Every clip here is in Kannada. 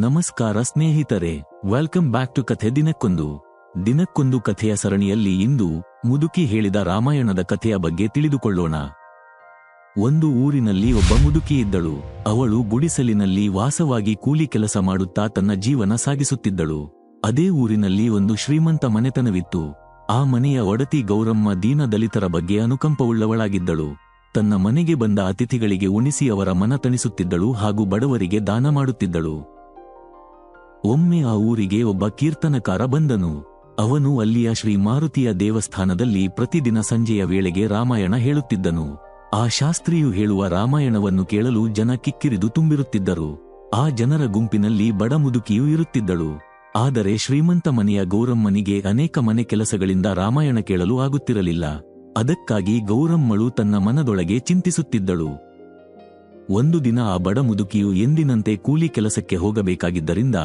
ನಮಸ್ಕಾರ ಸ್ನೇಹಿತರೆ ವೆಲ್ಕಮ್ ಬ್ಯಾಕ್ ಟು ಕಥೆ ದಿನಕ್ಕೊಂದು. ದಿನಕ್ಕೊಂದು ಕಥೆಯ ಸರಣಿಯಲ್ಲಿ ಇಂದು ಮುದುಕಿ ಹೇಳಿದ ರಾಮಾಯಣದ ಕಥೆಯ ಬಗ್ಗೆ ತಿಳಿದುಕೊಳ್ಳೋಣ. ಒಂದು ಊರಿನಲ್ಲಿ ಒಬ್ಬ ಮುದುಕಿ ಇದ್ದಳು. ಅವಳು ಗುಡಿಸಲಿನಲ್ಲಿ ವಾಸವಾಗಿ ಕೂಲಿ ಕೆಲಸ ಮಾಡುತ್ತಾ ತನ್ನ ಜೀವನ ಸಾಗಿಸುತ್ತಿದ್ದಳು. ಅದೇ ಊರಿನಲ್ಲಿ ಒಂದು ಶ್ರೀಮಂತ ಮನೆತನವಿತ್ತು. ಆ ಮನೆಯ ಒಡತಿ ಗೌರಮ್ಮ ದೀನ ದಲಿತರ ಬಗ್ಗೆ ಅನುಕಂಪವುಳ್ಳವಳಾಗಿದ್ದಳು. ತನ್ನ ಮನೆಗೆ ಬಂದ ಅತಿಥಿಗಳಿಗೆ ಉಣಿಸಿ ಅವರ ಮನ ತಣಿಸುತ್ತಿದ್ದಳು ಹಾಗೂ ಬಡವರಿಗೆ ದಾನ ಮಾಡುತ್ತಿದ್ದಳು. ಒಮ್ಮೆ ಆ ಊರಿಗೆ ಒಬ್ಬ ಕೀರ್ತನಕಾರ ಬಂದನು. ಅವನು ಅಲ್ಲಿಯ ಶ್ರೀ ಮಾರುತಿಯ ದೇವಸ್ಥಾನದಲ್ಲಿ ಪ್ರತಿದಿನ ಸಂಜೆಯ ವೇಳೆಗೆ ರಾಮಾಯಣ ಹೇಳುತ್ತಿದ್ದನು. ಆ ಶಾಸ್ತ್ರಿಯು ಹೇಳುವ ರಾಮಾಯಣವನ್ನು ಕೇಳಲು ಜನ ಕಿಕ್ಕಿರಿದು ತುಂಬಿರುತ್ತಿದ್ದರು. ಆ ಜನರ ಗುಂಪಿನಲ್ಲಿ ಬಡ ಮುದುಕಿಯೂ ಇರುತ್ತಿದ್ದಳು. ಆದರೆ ಶ್ರೀಮಂತ ಮನೆಯ ಗೌರಮ್ಮನಿಗೆ ಅನೇಕ ಮನೆ ಕೆಲಸಗಳಿಂದ ರಾಮಾಯಣ ಕೇಳಲು ಆಗುತ್ತಿರಲಿಲ್ಲ. ಅದಕ್ಕಾಗಿ ಗೌರಮ್ಮಳು ತನ್ನ ಮನದೊಳಗೆ ಚಿಂತಿಸುತ್ತಿದ್ದಳು. ಒಂದು ದಿನ ಆ ಬಡ ಮುದುಕಿಯು ಎಂದಿನಂತೆ ಕೂಲಿ ಕೆಲಸಕ್ಕೆ ಹೋಗಬೇಕಾಗಿದ್ದರಿಂದ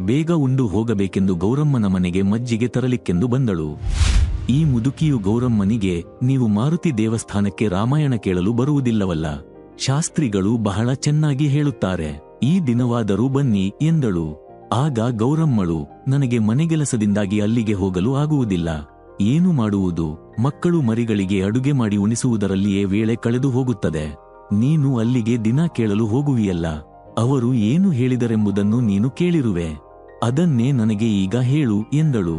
ಬೇಗ ಉಂಡು ಹೋಗಬೇಕೆಂದು ಗೌರಮ್ಮನ ಮನೆಗೆ ಮಜ್ಜಿಗೆ ತರಲಿಕ್ಕೆಂದು ಬಂದಳು. ಈ ಮುದುಕಿಯು ಗೌರಮ್ಮನಿಗೆ, ನೀವು ಮಾರುತಿ ದೇವಸ್ಥಾನಕ್ಕೆ ರಾಮಾಯಣ ಕೇಳಲು ಬರುವುದಿಲ್ಲವಲ್ಲ. ಶಾಸ್ತ್ರಿಗಳು ಬಹಳ ಚೆನ್ನಾಗಿ ಹೇಳುತ್ತಾರೆ. ಈ ದಿನವಾದರೂ ಬನ್ನಿ, ಎಂದಳು. ಆಗ ಗೌರಮ್ಮಳು, ನನಗೆ ಮನೆಗೆಲಸದಿಂದಾಗಿ ಅಲ್ಲಿಗೆ ಹೋಗಲು ಆಗುವುದಿಲ್ಲ. ಏನು ಮಾಡುವುದು? ಮಕ್ಕಳು ಮರಿಗಳಿಗೆ ಅಡುಗೆ ಮಾಡಿ ಉಣಿಸುವುದರಲ್ಲಿಯೇ ವೇಳೆ ಕಳೆದು ಹೋಗುತ್ತದೆ. ನೀನು ಅಲ್ಲಿಗೆ ದಿನ ಕೇಳಲು ಹೋಗುವಿಯಲ್ಲ. ಅವರು ಏನು ಹೇಳಿದರೆಂಬುದನ್ನು ನೀನು ಕೇಳಿರುವೆ. ಅದನ್ನೇ ನನಗೆ ಈಗ ಹೇಳು, ಎಂದಳು.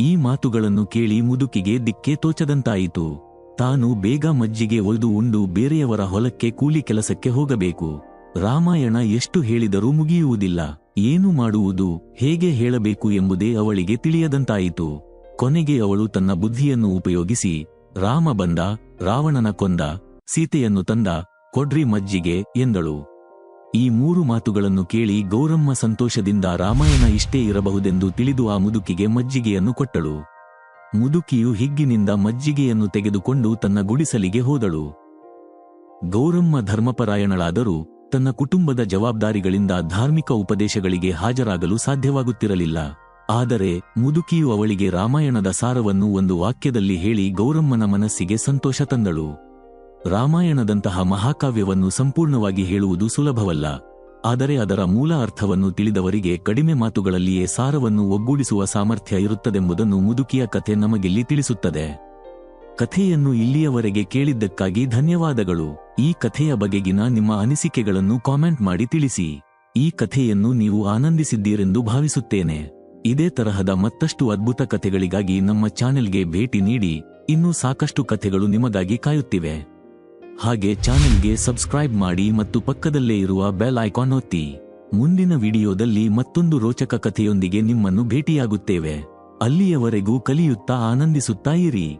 ಈ ಮಾತುಗಳನ್ನು ಕೇಳಿ ಮುದುಕಿಗೆ ದಿಕ್ಕೆ ತೋಚದಂತಾಯಿತು. ತಾನು ಬೇಗ ಮಜ್ಜಿಗೆ ಒಯ್ದು ಉಂಡು ಬೇರೆಯವರ ಹೊಲಕ್ಕೆ ಕೂಲಿ ಕೆಲಸಕ್ಕೆ ಹೋಗಬೇಕು. ರಾಮಾಯಣ ಎಷ್ಟು ಹೇಳಿದರೂ ಮುಗಿಯುವುದಿಲ್ಲ. ಏನು ಮಾಡುವುದು, ಹೇಗೆ ಹೇಳಬೇಕು ಎಂಬುದೇ ಅವಳಿಗೆ ತಿಳಿಯದಂತಾಯಿತು. ಕೊನೆಗೆ ಅವಳು ತನ್ನ ಬುದ್ಧಿಯನ್ನು ಉಪಯೋಗಿಸಿ, ರಾಮ ಬಂದ, ರಾವಣನ ಕೊಂದ, ಸೀತೆಯನ್ನು ತಂದ, ಕೊಡ್ರಿ ಮಜ್ಜಿಗೆ, ಎಂದಳು. ಈ ಮೂರು ಮಾತುಗಳನ್ನು ಕೇಳಿ ಗೌರಮ್ಮ ಸಂತೋಷದಿಂದ ರಾಮಾಯಣ ಇಷ್ಟೇ ಇರಬಹುದೆಂದು ತಿಳಿದು ಆ ಮುದುಕಿಗೆ ಮಜ್ಜಿಗೆಯನ್ನು ಕೊಟ್ಟಳು. ಮುದುಕಿಯು ಹಿಗ್ಗಿನಿಂದ ಮಜ್ಜಿಗೆಯನ್ನು ತೆಗೆದುಕೊಂಡು ತನ್ನ ಗುಡಿಸಲಿಗೆ ಹೋದಳು. ಗೌರಮ್ಮ ಧರ್ಮಪರಾಯಣಳಾದರೂ ತನ್ನ ಕುಟುಂಬದ ಜವಾಬ್ದಾರಿಗಳಿಂದ ಧಾರ್ಮಿಕ ಉಪದೇಶಗಳಿಗೆ ಹಾಜರಾಗಲು ಸಾಧ್ಯವಾಗುತ್ತಿರಲಿಲ್ಲ. ಆದರೆ ಮುದುಕಿಯು ಅವಳಿಗೆ ರಾಮಾಯಣದ ಸಾರವನ್ನು ಒಂದು ವಾಕ್ಯದಲ್ಲಿ ಹೇಳಿ ಗೌರಮ್ಮನ ಮನಸ್ಸಿಗೆ ಸಂತೋಷ ತಂದಳು. ರಾಮಾಯಣದಂತಹ ಮಹಾಕಾವ್ಯವನ್ನು ಸಂಪೂರ್ಣವಾಗಿ ಹೇಳುವುದು ಸುಲಭವಲ್ಲ, ಆದರೆ ಅದರ ಮೂಲ ಅರ್ಥವನ್ನು ತಿಳಿದವರಿಗೆ ಕಡಿಮೆ ಮಾತುಗಳಲ್ಲಿಯೇ ಸಾರವನ್ನು ಒಗ್ಗೂಡಿಸುವ ಸಾಮರ್ಥ್ಯ ಇರುತ್ತದೆಂಬುದನ್ನು ಮುದುಕಿಯ ಕಥೆ ನಮಗಿಲ್ಲಿ ತಿಳಿಸುತ್ತದೆ. ಕಥೆಯನ್ನು ಇಲ್ಲಿಯವರೆಗೆ ಕೇಳಿದ್ದಕ್ಕಾಗಿ ಧನ್ಯವಾದಗಳು. ಈ ಕಥೆಯ ಬಗೆಗಿನ ನಿಮ್ಮ ಅನಿಸಿಕೆಗಳನ್ನು ಕಾಮೆಂಟ್ ಮಾಡಿ ತಿಳಿಸಿ. ಈ ಕಥೆಯನ್ನು ನೀವು ಆನಂದಿಸಿದ್ದೀರೆಂದು ಭಾವಿಸುತ್ತೇನೆ. ಇದೇ ತರಹದ ಮತ್ತಷ್ಟು ಅದ್ಭುತ ಕಥೆಗಳಿಗಾಗಿ ನಮ್ಮ ಚಾನೆಲ್ಗೆ ಭೇಟಿ ನೀಡಿ. ಇನ್ನೂ ಸಾಕಷ್ಟು ಕಥೆಗಳು ನಿಮಗಾಗಿ ಕಾಯುತ್ತಿವೆ. ಹಾಗೆ ಚಾನೆಲ್ಗೆ ಸಬ್ಸ್ಕ್ರೈಬ್ ಮಾಡಿ ಮತ್ತು ಪಕ್ಕದಲ್ಲೇ ಇರುವ ಬೆಲ್ ಐಕಾನ್ ಒತ್ತಿ. ಮುಂದಿನ ವಿಡಿಯೋದಲ್ಲಿ ಮತ್ತೊಂದು ರೋಚಕ ಕಥೆಯೊಂದಿಗೆ ನಿಮ್ಮನ್ನು ಭೇಟಿಯಾಗುತ್ತೇವೆ. ಅಲ್ಲಿಯವರೆಗೂ ಕಲಿಯುತ್ತಾ ಆನಂದಿಸುತ್ತಾ ಇರಿ.